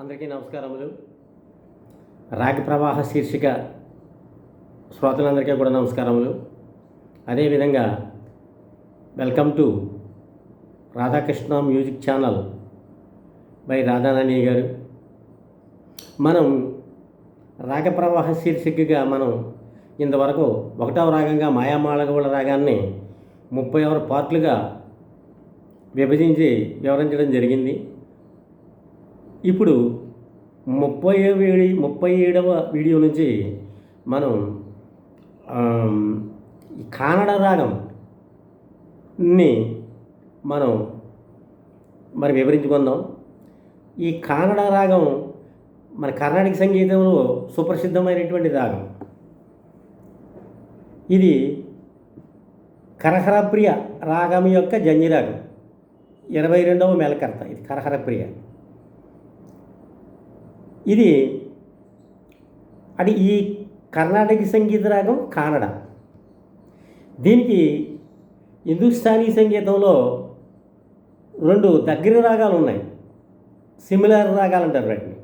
అందరికీ నమస్కారములు. రాగి ప్రవాహ శీర్షిక శ్రోతలందరికీ కూడా నమస్కారములు. అదేవిధంగా welcome to Radhakrishna music channel by Radhanani గారు. మనం రాగ ప్రవాహ శీర్షికగా మనం ఇంతవరకు ఒకటవ రాగంగా మాయామాళగవుల రాగాన్ని ముప్పై ఆరు పార్ట్లుగా విభజించి వివరించడం జరిగింది. ఇప్పుడు ముప్పై ఏడు ముప్పై ఏడవ వీడియో నుంచి మనం ఈ కానడ రాగంని మనం మరి వివరించుకుందాం. ఈ కానడ రాగం మన కర్ణాటక సంగీతంలో సుప్రసిద్ధమైనటువంటి రాగం. ఇది కరహరప్రియ రాగం యొక్క జంజిరాగం ఇరవై రెండవ మేలకర్త ఇది కరహరప్రియ. ఇది అది ఈ కర్ణాటక సంగీత రాగం కానడ. దీనికి హిందుస్థానీ సంగీతంలో రెండు దగ్గర రాగాలు ఉన్నాయి. సిమిలర్ రాగాలు అంటారు వాటిని.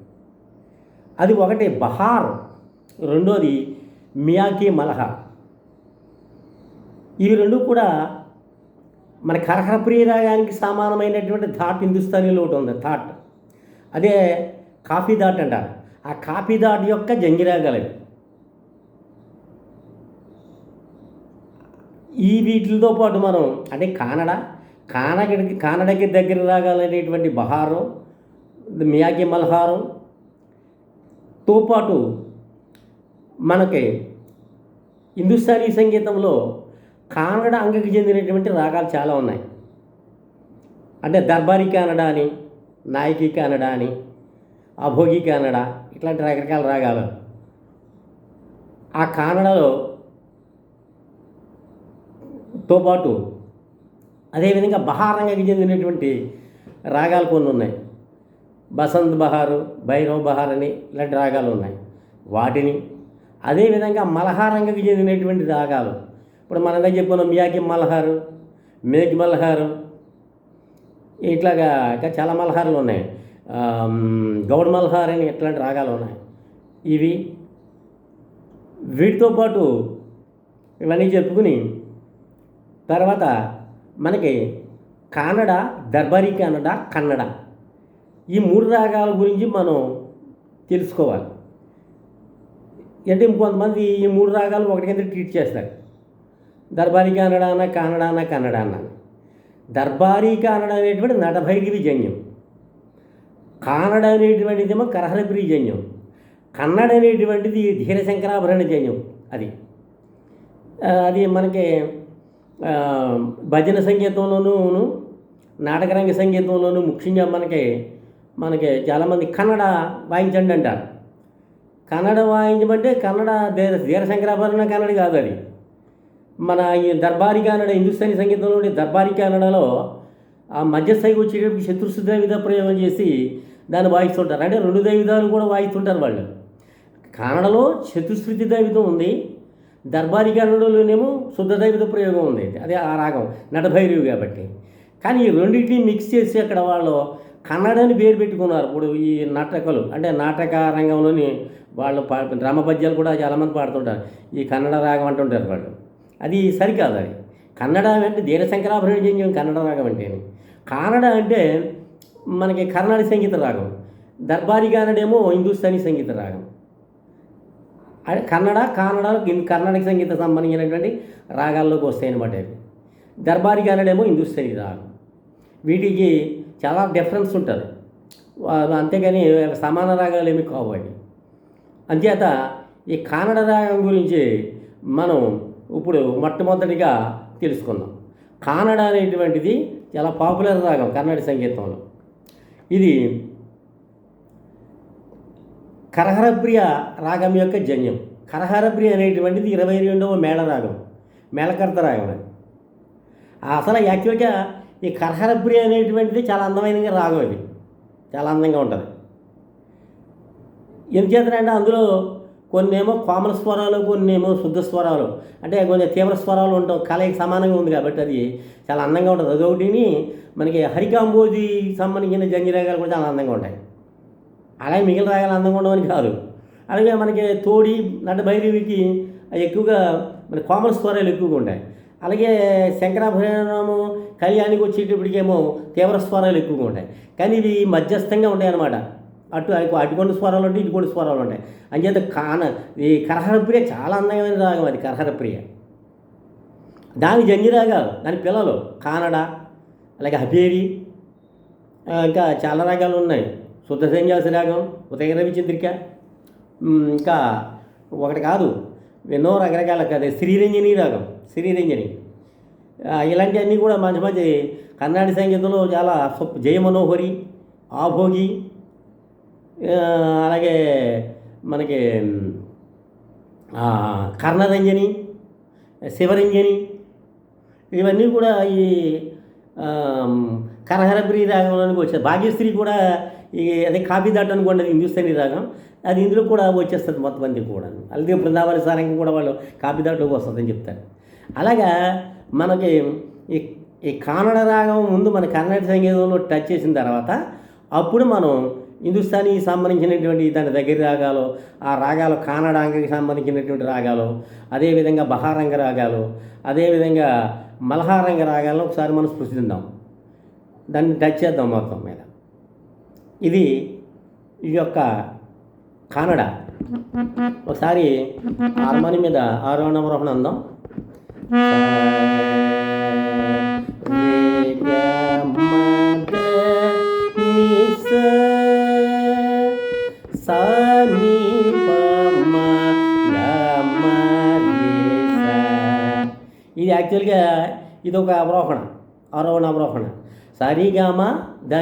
అది ఒకటి బహార్ రెండోది మియాకి మలహ. ఇవి రెండు కూడా మన కరహరప్రియ రాగానికి సమానమైనటువంటి థాట్ హిందుస్థానీలో ఒకటి ఉంది థాట్. అదే కాఫీ దాట్ అంటారు. ఆ కాఫీ దాట్ యొక్క జంగిరాగలవి. ఈ వీటితో పాటు మనం అంటే కానడ కానగడికి కానడకి దగ్గర రాగలనేటువంటి బహారం మియాకి మల్హారం తో పాటు మనకి హిందుస్థానీ సంగీతంలో కానడ అంగకి చెందినటువంటి రాగాలు చాలా ఉన్నాయి. అంటే దర్బారీ కానడ అని నాయకి కానడ అని అభోగి కానడ ఇట్లాంటి రకరకాల రాగాలు. ఆ కానడలో తో పాటు అదేవిధంగా బహారంగకి చెందినటువంటి రాగాలు కొన్ని ఉన్నాయి. బసంత్ బహారు భైరవ్ బహార్ అని ఇలాంటి రాగాలు ఉన్నాయి. వాటిని అదేవిధంగా మలహారంగకి చెందినటువంటి రాగాలు. ఇప్పుడు మన దగ్గర చెప్పుకున్నాం మియాకి మల్హారు మేఘ్ మల్హారు ఇట్లాగా ఇంకా చాలా మల్హారులు ఉన్నాయి. ఆమ్, అని ఇట్లాంటి రాగాలు ఉన్నాయి? ఇవి వీటితో పాటు ఇవన్నీ చెప్పుకుని తర్వాత మనకి కానడ దర్బారీ కానడ కన్నడ ఈ మూడు రాగాల గురించి మనం తెలుసుకోవాలి. అంటే ఇంకొంతమంది ఈ మూడు రాగాలు ఒకటి కింద ట్రీట్ చేస్తారు. దర్బారీ కానడ అన్న కానడ అన్న కన్నడ అన్న దర్బారీ కానడ అనేటువంటి నటభైరవి జన్యం. కానడ అనేటువంటిదేమో కరహరప్రియ జన్యం. కన్నడ అనేటువంటిది ధీర శంకరాభరణ జన్యం అది. అది మనకి భజన సంగీతంలోనూ నాటకరంగ సంగీతంలోనూ ముఖ్యంగా మనకి మనకి చాలామంది కన్నడ వాయించండి అంటారు. కన్నడ వాయించమంటే కన్నడ ధీర శంకరాభరణ కన్నడ కాదు అది. మన ఈ దర్బారీ కన్నడ హిందుస్థానీ సంగీతంలోని దర్బారీ కన్నడలో ఆ మధ్యస్థాయికి వచ్చేటప్పుడు శత్రుశుద్ర విధ ప్రయోగం చేసి దాన్ని వాయిస్తుంటారు. అంటే రెండు దైవిధాలు కూడా వాయిస్తుంటారు వాళ్ళు. కన్నడలో చతుశ్రుతి దైవితం ఉంది. దర్బారీ కన్నడలోనేమో శుద్ధ దైవిత ప్రయోగం ఉంది. అదే ఆ రాగం నటభైరవి కాబట్టి. కానీ ఈ రెండింటిని మిక్స్ చేసి అక్కడ వాళ్ళు కన్నడని పేరు పెట్టుకున్నారు. ఇప్పుడు ఈ నాటకాలు అంటే నాటక రంగంలోని వాళ్ళు పా డ్రామా పద్యాలు కూడా చాలామంది పాడుతుంటారు. ఈ కన్నడ రాగం అంటుంటారు వాళ్ళు. అది సరికాదు అది. కన్నడ అంటే ధీరశంకరాభరణ జన్యం కన్నడ రాగం అంటే కానడ అంటే మనకి కర్ణాటక సంగీత రాగం దర్బారీ కానడేమో హిందుస్థానీ సంగీత రాగం. అదే కన్నడ కానడ కర్ణాటక సంగీత సంబంధించినటువంటి రాగాల్లోకి వస్తాయి అనమాట ఇవి దర్బారీ కానడేమో హిందుస్థానీ రాగం. వీటికి చాలా డిఫరెన్స్ ఉంటుంది. అంతేగాని సమాన రాగాలు ఏమి కావు అవి. అంచేత ఈ కానడ రాగం గురించి మనం ఇప్పుడు మొట్టమొదటిగా తెలుసుకుందాం. కానడ అనేటువంటిది చాలా పాపులర్ రాగం కన్నడ సంగీతంలో. ఇది కరహరప్రియ రాగం యొక్క జన్యం. కరహరప్రియ అనేటువంటిది ఇరవై రెండవ మేళ రాగం మేళకర్త రాగం అది. అసలు యాక్చువల్గా ఈ కరహరప్రియ అనేటువంటిది చాలా అందమైన రాగం ఇది. చాలా అందంగా ఉంటుంది. ఎందుచేతనంటే అందులో కొన్ని ఏమో కోమల స్వరాలు కొన్ని ఏమో శుద్ధ స్వరాలు. అంటే కొంచెం తీవ్ర స్వరాలు ఉంటాం కలయికి సమానంగా ఉంది కాబట్టి అది చాలా అందంగా ఉంటుంది. అదొకటిని మనకి హరికాంబోజి సంబంధించిన జంగిరాగాలు కూడా చాలా అందంగా ఉంటాయి. అలాగే మిగిలిన రాగాలు అందంగా ఉండవని కాదు. అలాగే మనకి తోడి నట భైరవికి ఎక్కువగా మన కోమల స్వరాలు ఎక్కువగా ఉంటాయి. అలాగే శంకరాభరణము కళ్యాణికి వచ్చేటప్పటికేమో తీవ్ర స్వరాలు ఎక్కువగా ఉంటాయి. కానీ ఇవి మధ్యస్థంగా ఉంటాయి అన్నమాట అటు అటు అటుకొండ స్వరాలు ఉంటాయి ఇటుకొండ స్వరాలు ఉంటాయి. అంచేత కాన ఈ కరహరప్రియ చాలా అందమైన రాగం అది కరహరప్రియ దాని జంజిరాగాలు దాని పిల్లలు కానడ అలాగే హబేరి ఇంకా చాలా రాగాలు ఉన్నాయి. శుద్ధ సన్యాసి రాగం ఉదయ రవిచంద్రిక ఇంకా ఒకటి కాదు ఎన్నో రకరకాల కదా శ్రీరంజని రాగం శ్రీరంజని. ఇలాంటివన్నీ కూడా మంచి మంచి కర్ణాటక సంగీతంలో చాలా జయమనోహరి ఆభోగి అలాగే మనకి కర్ణరంజని శివరంజని ఇవన్నీ కూడా ఈ కరహరప్రియ రాగంలోనికి వచ్చేది భాగ్యశ్రీ కూడా ఈ అదే కాపీ దాట్ అనుకోండి అది హిందుస్థానీ రాగం. అది ఇందులో కూడా వచ్చేస్తుంది మొత్తం అంది కూడా. అలాగే బృందావన సారంగం కూడా వాళ్ళు కాపీ దాట్లోకి వస్తుందని చెప్తారు. అలాగా మనకి ఈ ఈ కానడ రాగం ముందు మన కన్నడ సంగీతంలో టచ్ చేసిన తర్వాత అప్పుడు మనం హిందుస్థానీ సంబంధించినటువంటి దాని దగ్గర రాగాలు ఆ రాగాలు కానడాంగకి సంబంధించినటువంటి రాగాలు అదేవిధంగా బహారంగ రాగాలు అదేవిధంగా మల్హారంగ రాగాలను ఒకసారి మనం స్పృశిద్దాం దాన్ని టచ్ చేద్దాం మొత్తం మీద. ఇది ఈ యొక్క కానడ. ఒకసారి హార్మోని మీద ఆరోహణ అవరోహణ అందాం. స ని ప మ గ మ రి స ఇది యాక్చువల్గా ఇది ఒక అవరోహణ ఆరోహణ అవరోహణ సరిగామ దాని